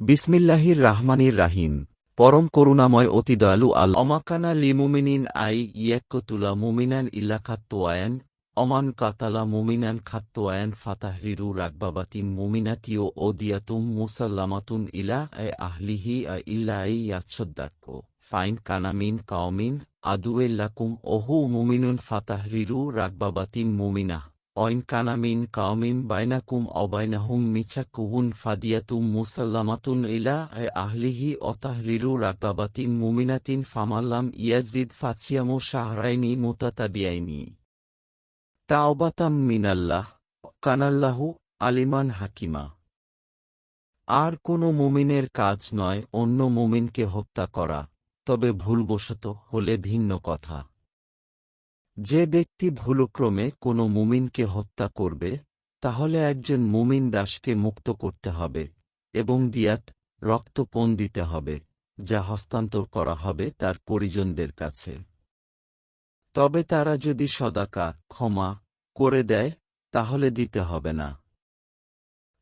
বিসমিল্লাহির রাহমানির রাহিম। পরম করুণাময় অতি দয়ালু আল অমাকানা লিমুমিনিন আই ইয়াক্কতুলা মুমিনান ইল্লা খাত্তোয়ায়ান, অমান কাতালা মুমিনান খাত্তোয়ায়ান ফাতাহরিরু রাকবাবাতিন মুমিনাতিও দিয়াতুম মুসাল্লামাতুন ইলা এ আহলিহি আ ইল্লা ইয়াচ্ছদ্দাক্কো ফাইন কানামিন কাওমিন আদুয়েল্লাকুম ওহু মুমিনুন ফাতাহরিরু রাকবাবাতিন মুমিনাহ। অইন কানামিন কাওমিন বাইনাকুম অবাইনাহুম মিছাকুহুন ফাদিয়াতুম মুসাল্লামাতুন ইলা এ আহলিহি অতাহরিরু রাকাবাতিন মুমিনাতিন ফামাল্লাম ইয়াজদিদ ফাছিয়ামু শাহরাইনি মুতাতাবিয়াইনি তাওবাতাম মিনাল্লাহ কানাল্লাহু আলিমান হাকিমা আর কোনো মুমিনের কাজ নয়, অন্য মুমিনকে হত্যা করা, তবে ভুলবশত হলে ভিন্ন কথা। যে ব্যক্তি ভুলক্রমে কোনো মুমিনকে হত্যা করবে, তাহলে একজন মুমিন দাসকে মুক্ত করতে হবে এবং দিয়াত, রক্তপণ দিতে হবে, যা হস্তান্তর করা হবে তার পরিজনদের কাছে। তবে তারা যদি সদাকা, ক্ষমা করে দেয়, তাহলে দিতে হবে না।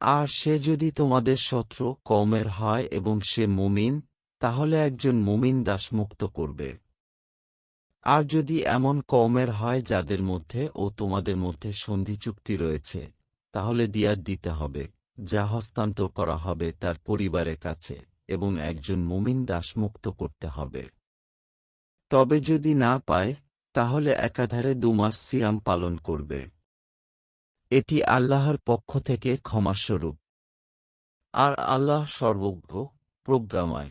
আর সে যদি তোমাদের শত্রু কৌমের হয় এবং সে মুমিন, তাহলে একজন মুমিন দাস মুক্ত করবে। আর যদি এমন কওমের হয় যাদের মধ্যে ও তোমাদের মধ্যে সন্ধি চুক্তি রয়েছে, তাহলে দিয়ার দিতে হবে, যা হস্তান্তর করা হবে তার পরিবারের কাছে এবং একজন মুমিন দাস মুক্ত করতে হবে। তবে যদি না পায়, তাহলে একাধারে দুমাস সিয়াম পালন করবে। এটি আল্লাহর পক্ষ থেকে ক্ষমাস্বরূপ। আর আল্লাহ সর্বজ্ঞ, প্রজ্ঞাময়।